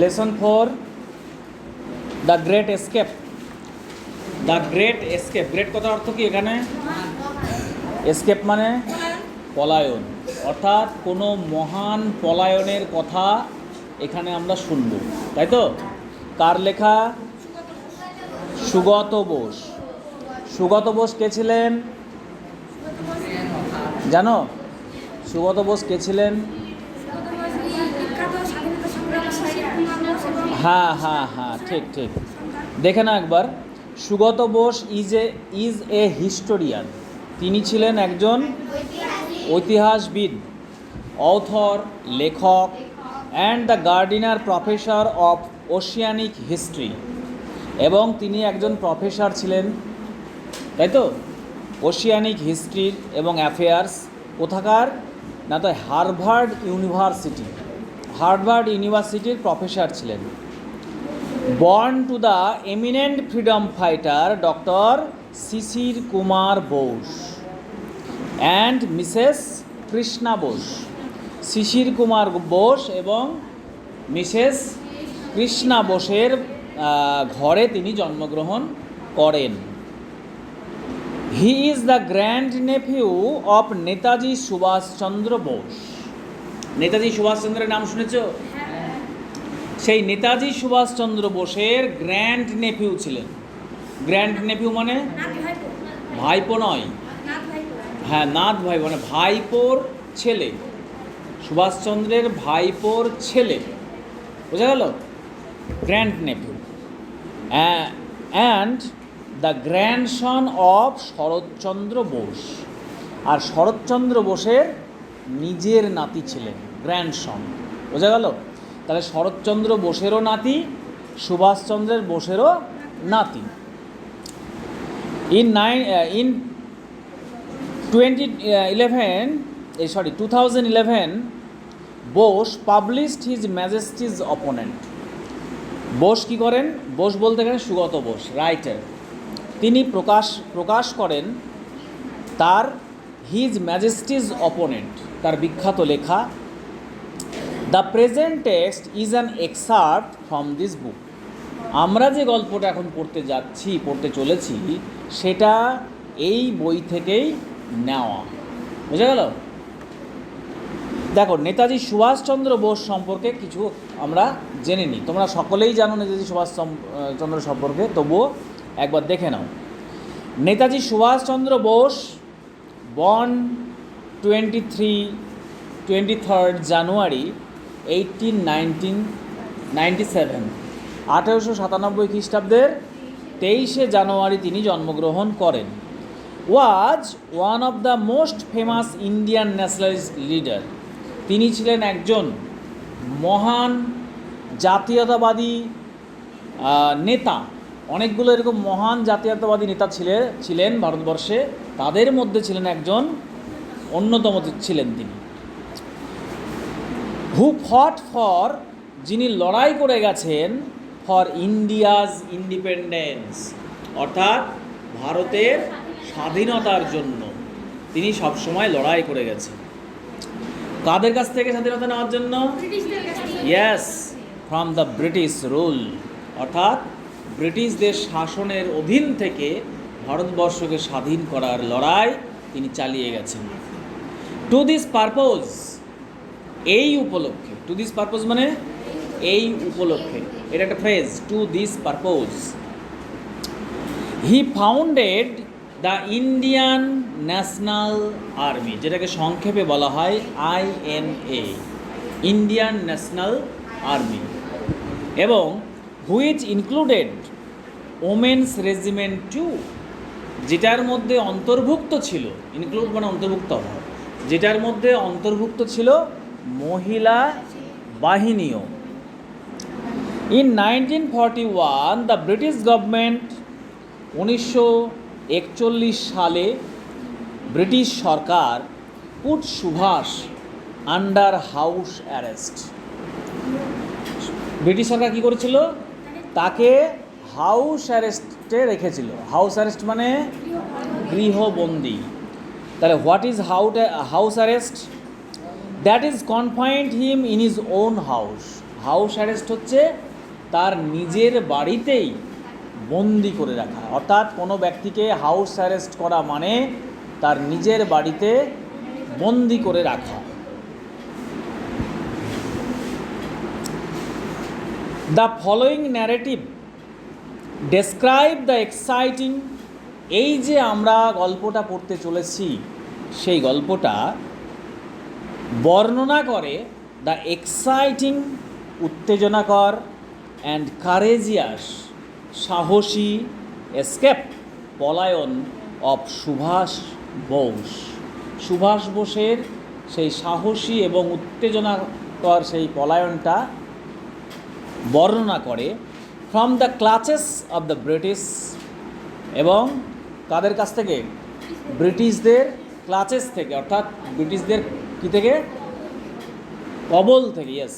Lesson four the great escape the great escape great কথার অর্থ কি এখানে? এসকেপ মানে পলায়ন। অর্থাৎ কোনো মহান পলায়নের কথা এখানে আমরা শুনব। তাই তো? কার লেখা? সুগত বোস। সুগত বোস কে ছিলেন? জানো? সুগত বোস কে ছিলেন? হ্যাঁ হ্যাঁ হ্যাঁ ঠিক ঠিক। দেখে না একবার। Sugata Bose is a is a historian তিনি ছিলেন একজন ঐতিহাসবিদ অথর লেখক and the Gardiner professor of oceanic history এবং তিনি একজন প্রফেসর ছিলেন, তাই তো? ওশিয়ানিক হিস্ট্রির এবং অ্যাফেয়ার্স কোথাকার? না তো, হার্ভার্ড ইউনিভার্সিটি। হার্ভার্ড ইউনিভার্সিটির প্রফেসর ছিলেন। Born to the eminent freedom fighter doctor Sisir Kumar Bose and Mrs Krishna Bose Sisir Kumar Bose এবং মিসেস কৃষ্ণা বোসের ঘরে তিনি জন্মগ্রহণ করেন। He is the grand nephew of Netaji Subhas Chandra Bose Netaji সুভাষচন্দ্রের নাম শুনেছ? সেই নেতাজি সুভাষচন্দ্র বোসের গ্র্যান্ড নেফিউ ছিলেন। গ্র্যান্ড নেফিউ মানে? ভাইপো নয়। হ্যাঁ নাথ ভাই মানে ভাইপোর ছেলে। সুভাষচন্দ্রের ভাইপোর ছেলে। বোঝা গেল? Grand nephew. And the grandson of Sarat Chandra Bose. আর শরৎচন্দ্র বোসের নিজের নাতি ছিলেন, গ্র্যান্ডসন। বোঝা গেল? তাহলে শরৎচন্দ্র বোসেরও নাতি, সুভাষচন্দ্রের বোসেরও নাতি। In nine in twenty eleven এই sorry two thousand eleven Bose published his majesty's opponent Bose কী করেন? বোস বলতে গেলেন সুগত বোস রাইটার তিনি প্রকাশ প্রকাশ করেন তার হিজ ম্যাজেস্টিজ অপোনেন্ট তার বিখ্যাত লেখা the present text is an excerpt from this book আমরা যে গল্পটা এখন পড়তে যাচ্ছি, পড়তে চলেছি, সেটা এই বই থেকেই নেওয়া। বুঝা গেল? দেখো, নেতাজি সুভাষচন্দ্র বোস সম্পর্কে কিছু আমরা জেনে নিই। তোমরা সকলেই জানো নেতাজি সুভাষ চন্দ্র সম্পর্কে, তবুও একবার দেখে নাও। Netaji Subhash Chandra Bose born twenty three, twenty third January eighteen nineteen ninety seven আঠেরোশো সাতানব্বই খ্রিস্টাব্দের তেইশে জানুয়ারি তিনি জন্মগ্রহণ করেন। Was one of the most famous Indian nationalist leader তিনি ছিলেন একজন মহান জাতীয়তাবাদী নেতা। অনেকগুলো এরকম মহান জাতীয়তাবাদী নেতা ছিলে, ছিলেন ভারতবর্ষে। তাদের মধ্যে ছিলেন একজন অন্যতম ছিলেন তিনি। হু ফট ফর যিনি লড়াই করে গেছেন ফর ইন্ডিয়াজ ইন্ডিপেন্ডেন্স অর্থাৎ ভারতের স্বাধীনতার জন্য, তিনি সবসময় লড়াই করে গেছেন। কাদের কাছ থেকে স্বাধীনতা নেওয়ার জন্য? Yes from the British rule অর্থাৎ ব্রিটিশদের শাসনের অধীন থেকে ভারতবর্ষকে স্বাধীন করার লড়াই তিনি চালিয়ে গেছেন। টু দিস পারপোজ এই উপলক্ষে টু দিস পারপোজ মানে এই উপলক্ষে এটা একটা phrase to this purpose he founded the Indian national army যেটাকে সংক্ষেপে বলা হয় আইএনএ ইন্ডিয়ান ন্যাশনাল আর্মি এবং which included women's regiment too যেটার মধ্যে অন্তর্ভুক্ত ছিল ইনক্লুড মানে অন্তর্ভুক্ত হওয়া যেটার মধ্যে অন্তর্ভুক্ত ছিল মহিলা বাহিনীও। In nineteen forty one the British government উনিশশো একচল্লিশ সালে ব্রিটিশ সরকার put Subhash under house arrest British সরকার কী করেছিল? তাকে হাউস অ্যারেস্টে রেখেছিল। হাউস অ্যারেস্ট মানে গৃহবন্দী। তাহলে what is হাউট house arrest that is confined him in his own house. House arrest হচ্ছে তার নিজের বাড়িতেই বন্দি করে রাখা। অর্থাৎ কোনো ব্যক্তিকে হাউস অ্যারেস্ট করা মানে তার নিজের বাড়িতে বন্দি করে রাখা। The following narrative describe the exciting এই যে আমরা গল্পটা পড়তে চলেছি, সেই গল্পটা বর্ণনা করে দ্য এক্সাইটিং উত্তেজনাকর অ্যান্ড কারেজিয়াস সাহসী এসকেপ পলায়ন অফ সুভাষ বোস। সুভাষ বোসের সেই সাহসী এবং উত্তেজনাকর সেই পলায়নটা বর্ণনা করে from the clutches of the British এবং তাদের কাছ থেকে? ব্রিটিশদের ক্লাচেস থেকে, অর্থাৎ ব্রিটিশদের কি থেকে? কবল থেকে ইয়েস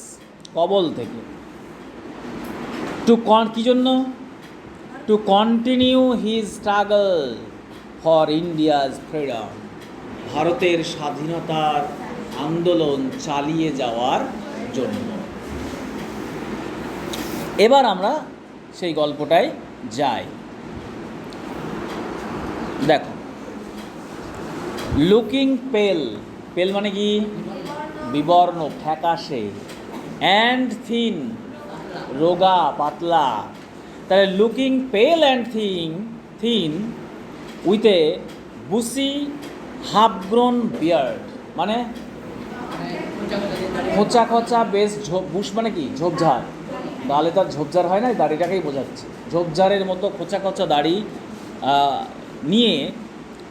কবল থেকে। টু কন কী জন্য? To continue his struggle for India's freedom ভারতের স্বাধীনতার আন্দোলন চালিয়ে যাওয়ার জন্য। এবার আমরা সেই গল্পটায় যাই। দেখো লুকিং পেল পেল মানে কি? বিবর্ণ, ফ্যাকাশে। অ্যান্ড থিন রোগা, পাতলা। তাহলে looking pale and thin thin with a bushy half grown beard মানে খোঁচা খোঁচা, বেশ ঝোপ, বুশ মানে কি? ঝোপঝাড়। গালে তার ঝোপঝাড় হয় না দাড়িটাকেই বোঝাচ্ছে। ঝোপঝাড়ের মতো খোঁচা খোঁচা দাড়ি নিয়ে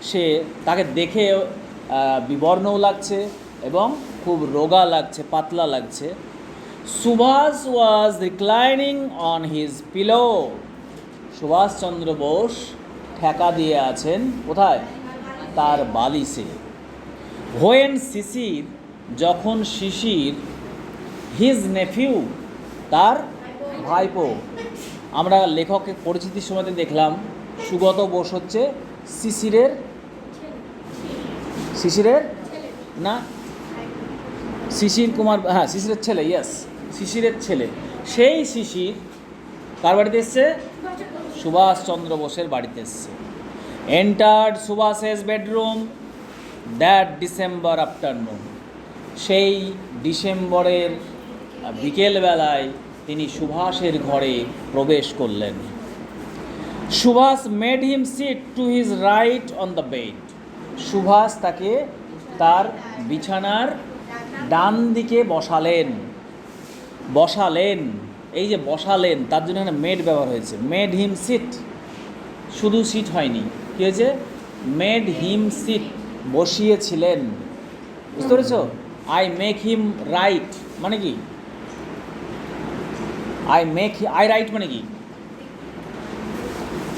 সে তাকে দেখে বিবর্ণও লাগছে এবং খুব রোগা লাগছে, পাতলা লাগছে। Subhash was reclining on his pillow Subhash Chandra Bose ঠেকা দিয়ে আছেন কোথায়? তার বালিশে। হোয়েন শিশির, যখন শিশির হিজ নেফিউ তার ভাইপো। আমরা লেখকের পরিচিতির সময়তে দেখলাম, সুগত বোস হচ্ছে শিশিরের শিশিরের না? শিশির কুমার হ্যাঁ শিশিরের ছেলে ইয়েস শিশিরের ছেলে। সেই শিশির কার বাড়িতে এসছে? সুভাষচন্দ্র বোসের বাড়িতে এসছে। Entered Subhash's bedroom that December afternoon সেই ডিসেম্বরের বিকেলবেলায় তিনি সুভাষের ঘরে প্রবেশ করলেন। Subhash made him sit to his right on the bed Subhash তাকে তার বিছানার ডান দিকে বসালেন। বসালেন। এই যে বসালেন, তার জন্য এখানে মেড ব্যবহার হয়েছে। মেড হিম সিট শুধু সিট হয়নি। কী হয়েছে? মেড হিম সিট বসিয়েছিলেন। বুঝতে পেরেছ? আই মেক হিম রাইট মানে কি? আই মেক আই রাইট মানে কি?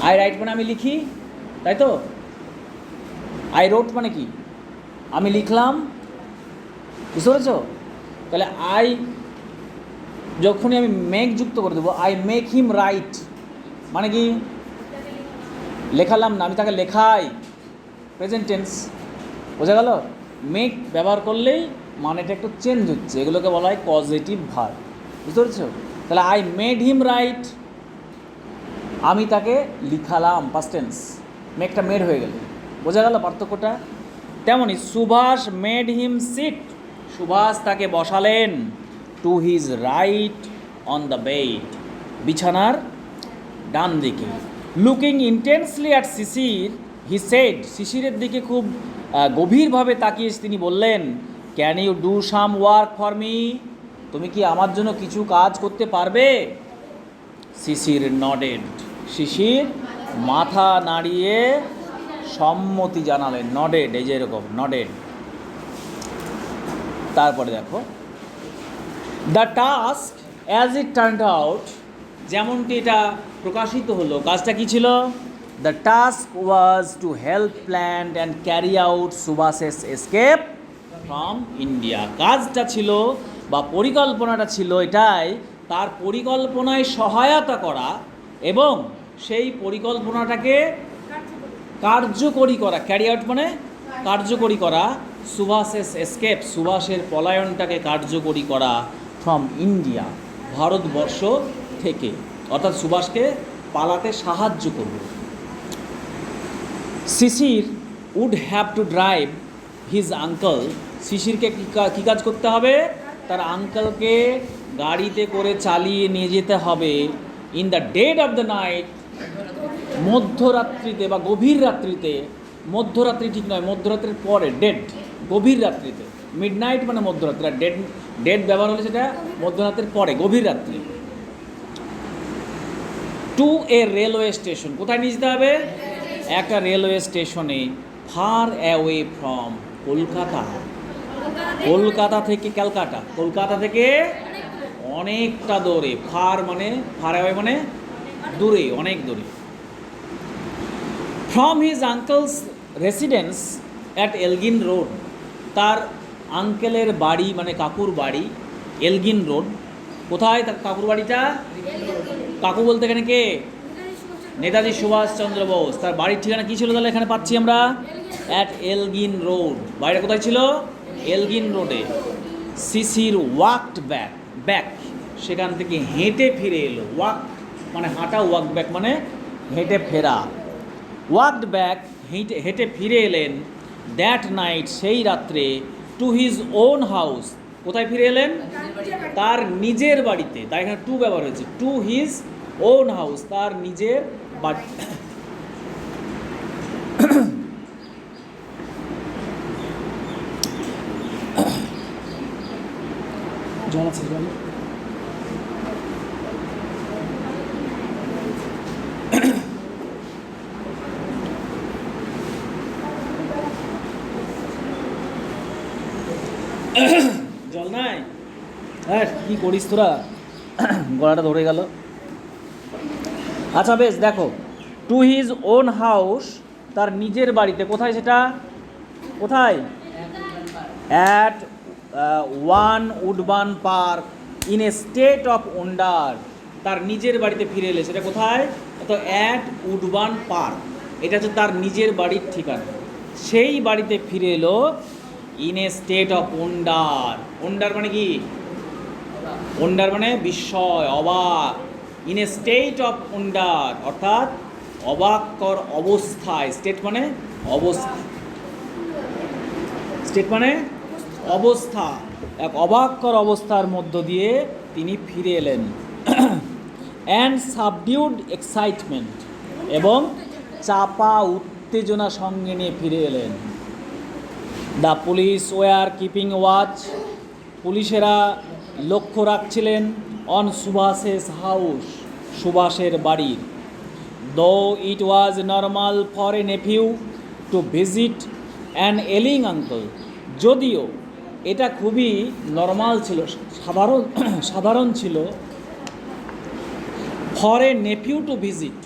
আই রাইট মানে আমি লিখি, তাই তো? আই রোট মানে কি? আমি লিখলাম, বুঝতে পেরেছ? তাহলে আই যখনই আমি মেক যুক্ত করে দেবো আই মেক হিম রাইট মানে কি? লেখালাম না, আমি তাকে লেখাই। প্রেজেন্ট টেন্স বোঝা গেল? মেক ব্যবহার করলেই মানেটা একটু চেঞ্জ হচ্ছে। এগুলোকে বলা হয় পজিটিভ ভার বুঝতে পেরেছ? তাহলে আই মেড হিম রাইট আমি তাকে লিখালাম পাস্ট টেন্স মেকটা মেড হয়ে গেল। বোঝা গেল পার্থক্যটা? তেমনই Subhash made him sit Subhash তাকে বসালেন to his right on the bed বিছানার ডান দিকে। Looking intensely at Sisir he said শিশিরের দিকে খুব গভীরভাবে তাকিয়ে তিনি বললেন can you do some work for me তুমি কি আমার জন্য কিছু কাজ করতে পারবে? শিশির নডেড শিশির মাথা নাড়িয়ে সম্মতি জানালেন নডেড এই যে এরকম নডেড তারপরে দেখো the task as it turn out যেমনটি এটা প্রকাশিত হলো, কাজটা কি ছিল? The task was to help plan and carry out Subhash's escape from India কাজটা ছিল বা পরিকল্পনাটা ছিল এটাই, তার পরিকল্পনায় সহায়তা করা এবং সেই পরিকল্পনাটাকে কার্যকরী করা ক্যারি আউট মানে কার্যকরী করা, সুভাষের এসকেপ সুভাষের পলায়নটাকে কার্যকরী করা ফ্রম ইন্ডিয়া ভারতবর্ষ থেকে। অর্থাৎ সুভাষকে পালাতে সাহায্য করবে। Sisir would have to drive his uncle শিশিরকে কী কাজ করতে হবে? তার আঙ্কলকে গাড়িতে করে চালিয়ে নিয়ে যেতে হবে। In the dead of the night মধ্যরাত্রিতে বা গভীর রাত্রিতে, মধ্যরাত্রি ঠিক নয়, মধ্যরাত্রির পরে ডেড গভীর রাত্রিতে মিড নাইট মানে মধ্যরাত্রি, আর ডেড ডেড ব্যবহার হলে সেটা মধ্যরাত্রির পরে, গভীর রাত্রি। টু এ রেলওয়ে স্টেশন কোথায় নিয়ে যেতে হবে? একটা রেলওয়ে স্টেশনে far away from Kolkata. Kolkata থেকে ক্যালকাটা, কলকাতা থেকে অনেকটা দূরে ফার মানে ফার অ্যাওয়ে মানে দূরে অনেক দূরে from his uncle's residence at Elgin road তার আঙ্কেলের বাড়ি মানে কাকুর বাড়ি এলগিন রোড কোথায় তার কাকুর বাড়িটা? কাকু বলতে এখানে কে? নেতাজি সুভাষচন্দ্র বোস। তার বাড়ির ঠিকানা কী ছিল তাহলে এখানে পাচ্ছি আমরা? অ্যাট এলগিন রোড বাড়িটা কোথায় ছিল? এলগিন রোডে সিসির ওয়াকড ব্যাক ব্যাক সেখান থেকে হেঁটে ফিরে এলো ওয়াক মানে হাঁটা ওয়াক ব্যাক মানে হেঁটে ফেরা। ওয়াকড ব্যাক হেঁটে হেঁটে ফিরে এলেন দ্যাট নাইট সেই রাত্রে টু হিজ ওন হাউস কোথায় ফিরে এলেন? তার নিজের বাড়িতে। তাই এখানে টু ব্যবহার হয়েছে। টু হিজ ওন হাউস তার নিজের বাড়ি জল জল নাই হ্যাঁ কী করিস তোরা? গলাটা ধরে গেল। আচ্ছা বেশ, দেখো। টু হিজ ওন হাউস তার নিজের বাড়িতে, কোথায় সেটা? কোথায়? At one Woodburn park in a state of wonder তার নিজের বাড়িতে ফিরে এলে, সেটা কোথায়? তো অ্যাট উডবান পার্ক এটা হচ্ছে তার নিজের বাড়ির ঠিকানা। সেই বাড়িতে ফিরে এলো in a state of wonder wonder মানে কি? ওন্ডার মানে বিস্ময়, অবাক। In a state of wonder অর্থাৎ অবাককর অবস্থায়। স্টেট মানে অবস্থা। স্টেট মানে অবস্থা। এক অবাককর অবস্থার মধ্য দিয়ে তিনি ফিরে এলেন। অ্যান্ড সাবডিউড এক্সাইটমেন্ট এবং চাপা উত্তেজনা সঙ্গে নিয়ে ফিরে এলেন। The police were keeping watch পুলিশেরা লক্ষ্য রাখছিলেন অন সুভাষেস হাউস, সুভাষের বাড়ির though it was normal for a nephew to visit an ailing uncle যদিও এটা খুবই নর্মাল ছিল, সাধারণ সাধারণ ছিল for a nephew to visit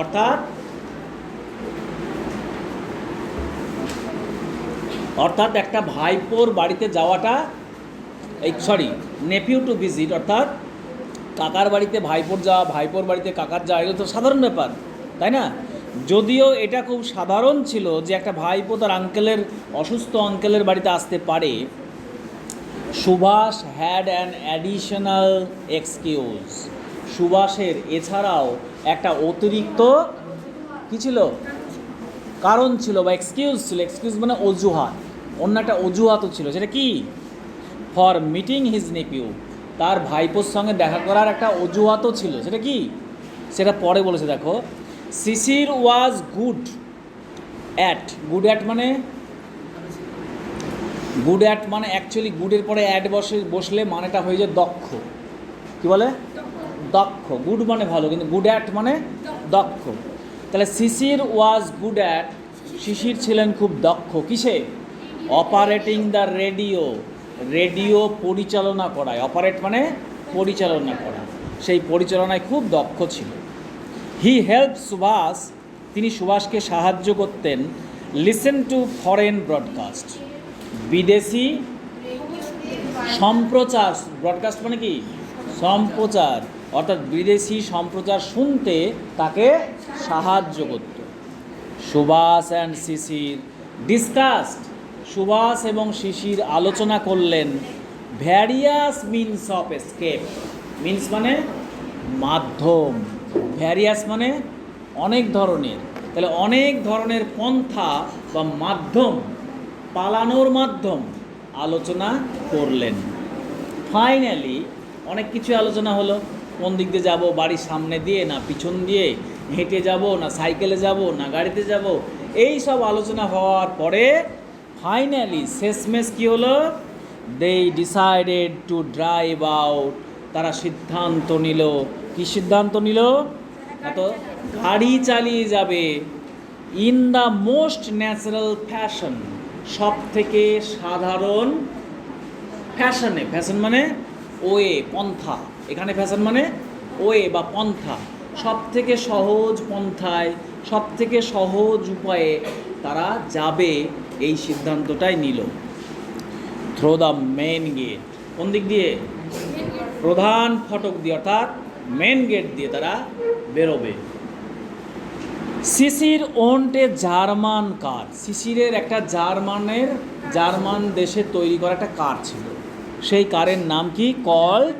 অর্থাৎ অর্থাৎ একটা ভাইপোর বাড়িতে যাওয়াটা এই সরি নেপিউ টু ভিজিট অর্থাৎ কাকার বাড়িতে ভাইপোর যাওয়া ভাইপোর বাড়িতে কাকার যাওয়া এগুলো তো সাধারণ ব্যাপার, তাই না? যদিও এটা খুব সাধারণ ছিল যে একটা ভাইপো তার আঙ্কেলের অসুস্থ আঙ্কেলের বাড়িতে আসতে পারে, Subhas had an additional excuse সুভাষের এছাড়াও একটা অতিরিক্ত কী ছিল? কারণ ছিল বা এক্সকিউজ ছিল এক্সকিউজ মানে অজুহাত, অন্য একটা অজুহাতও ছিল সেটা কি? For meeting his nephew. তার ভাইপোর সঙ্গে দেখা করার একটা অজুহাতও ছিল। সেটা কি? সেটা পরে বলেছে, দেখো। সিসির was good. At good at মানে? গুড অ্যাট মানে অ্যাকচুয়ালি গুডের পরে অ্যাড বসে, বসলে মানেটা হয়ে যায় দক্ষ। কি বলে? দক্ষ। গুড মানে ভালো, কিন্তু গুড অ্যাট মানে দক্ষ। তাহলে শিশির ওয়াজ গুড অ্যাট শিশির ছিলেন খুব দক্ষ। কিসে? Operating the radio. রেডিও পরিচালনা করায়, অপারেট মানে পরিচালনা করা। সেই পরিচালনায় খুব দক্ষ ছিল। হি হেল্প সুভাষ, তিনি সুভাষকে সাহায্য করতেন লিসেন টু ফরেন ব্রডকাস্ট বিদেশি সম্প্রচার ব্রডকাস্ট মানে কি? সম্প্রচার। অর্থাৎ বিদেশি সম্প্রচার শুনতে তাকে সাহায্য করত। সুভাষ অ্যান্ড শিশির ডিসকাস্ট সুভাষ এবং শিশির আলোচনা করলেন, various means of escape. Means মানে মাধ্যম। ভ্যারিয়াস মানে অনেক ধরনের। তাহলে অনেক ধরনের পন্থা বা মাধ্যম, পালানোর মাধ্যম আলোচনা করলেন। ফাইনালি অনেক কিছু আলোচনা হলো। কোন দিক দিয়ে যাব? বাড়ির সামনে দিয়ে না পিছন দিয়ে? হেঁটে যাব না সাইকেলে যাব না গাড়িতে যাব? এই সব আলোচনা হওয়ার পরে ফাইনালি শেষমেশ কী হলো? They decided to drive out তারা সিদ্ধান্ত নিল। কি সিদ্ধান্ত নিল? এত গাড়ি চালিয়ে যাবে। In the most natural fashion সব থেকে সাধারণ ফ্যাশনে ফ্যাশন মানে ওয়ে, পন্থা। এখানে ফ্যাশন মানে ওয়ে বা পন্থা। সব থেকে সহজ পন্থায় সব থেকে সহজ উপায়ে তারা যাবে। এই সিদ্ধান্তটাই নিল। থ্রো দ্য মেন গেট কোন দিক দিয়ে? প্রধান ফটক দিয়ে, অর্থাৎ মেন গেট দিয়ে তারা বেরোবে। সিসির ওন্টে জার্মান কার। সিসিরের একটা জার্মানের, জার্মান দেশে তৈরি করা একটা কার ছিল। সেই কারের নাম কি? কল্ড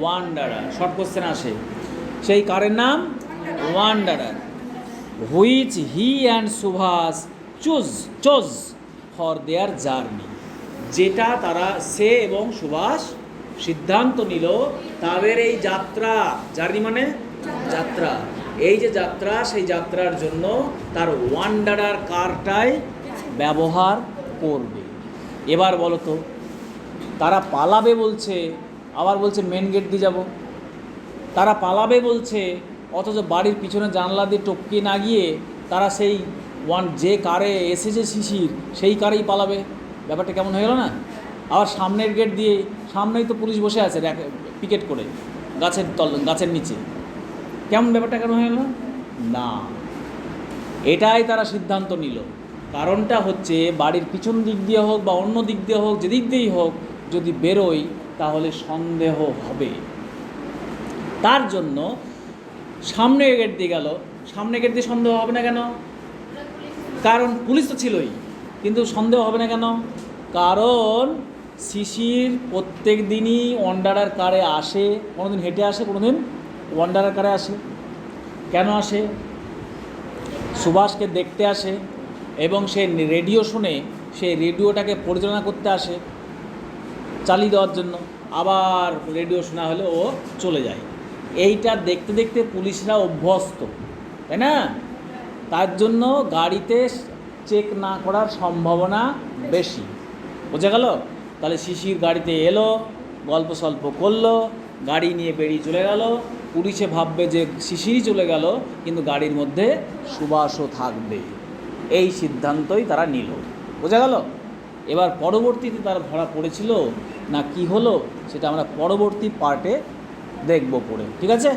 ওয়ান্ডারার শর্ট কোশ্চেন আসে। সেই কারের নাম Wanderer which he and Subhas choose, chose for their journey. যেটা তারা সে এবং সুভাষ সিদ্ধান্ত নিল, তাদের এই যাত্রা। জার্নি মানে? যাত্রা। এই যে যাত্রা, সেই যাত্রার জন্য তার ওয়ান্ডারার কারটাই ব্যবহার করবে। এবার বলো তো, তারা পালাবে বলছে, আবার বলছে মেন গেট দিয়ে যাব। তারা পালাবে বলছে, অথচ বাড়ির পিছনে জানলা দিয়ে টপকে না গিয়ে তারা সেই ওয়ান যে কারে এসেছে শিশির সেই কারেই পালাবে। ব্যাপারটা কেমন হয়ে গেল না? আবার সামনের গেট দিয়ে, সামনেই তো পুলিশ বসে আছে পিকেট করে, গাছের তল, গাছের নিচে। কেমন ব্যাপারটা কেন হয়ে গেল? না। এটাই তারা সিদ্ধান্ত নিল। কারণটা হচ্ছে, বাড়ির পিছন দিক দিয়ে হোক বা অন্য দিক দিয়ে হোক যেদিক দিয়েই হোক, যদি বেরোই, তাহলে সন্দেহ হবে। তার জন্য সামনে গেট দিয়ে গেল। সামনে গেট দিয়ে সন্দেহ হবে না কেন? কারণ পুলিশ তো ছিলই, কিন্তু সন্দেহ হবে না কেন? কারণ শিশির প্রত্যেক দিনই ওয়ান্ডারার কারে আসে কোনো দিন হেঁটে আসে কোনো দিন ওয়ান্ডারার কারে আসে। কেন আসে? সুভাষকে দেখতে আসে এবং সে রেডিও শুনে সে রেডিওটাকে পরিচালনা করতে আসে চালিয়ে দেওয়ার জন্য। আবার রেডিও শোনা হলে ও চলে যায়। এইটা দেখতে দেখতে পুলিশরা অভ্যস্ত, তাই না? তার জন্য গাড়িতে চেক না করার সম্ভাবনা বেশি। বোঝা গেল? তাহলে শিশির গাড়িতে এলো, গল্প সল্প করল, গাড়ি নিয়ে বেরিয়ে চলে গেল। পুলিশে ভাববে যে শিশিরই চলে গেল, কিন্তু গাড়ির মধ্যে সুবাসও থাকবে। এই সিদ্ধান্তই তারা নিল। বোঝা গেল? এবার পরবর্তীতে তারা ধরা পড়েছিল না কি হলো, সেটা আমরা পরবর্তী পার্টে দেখব পড়ে ঠিক আছে?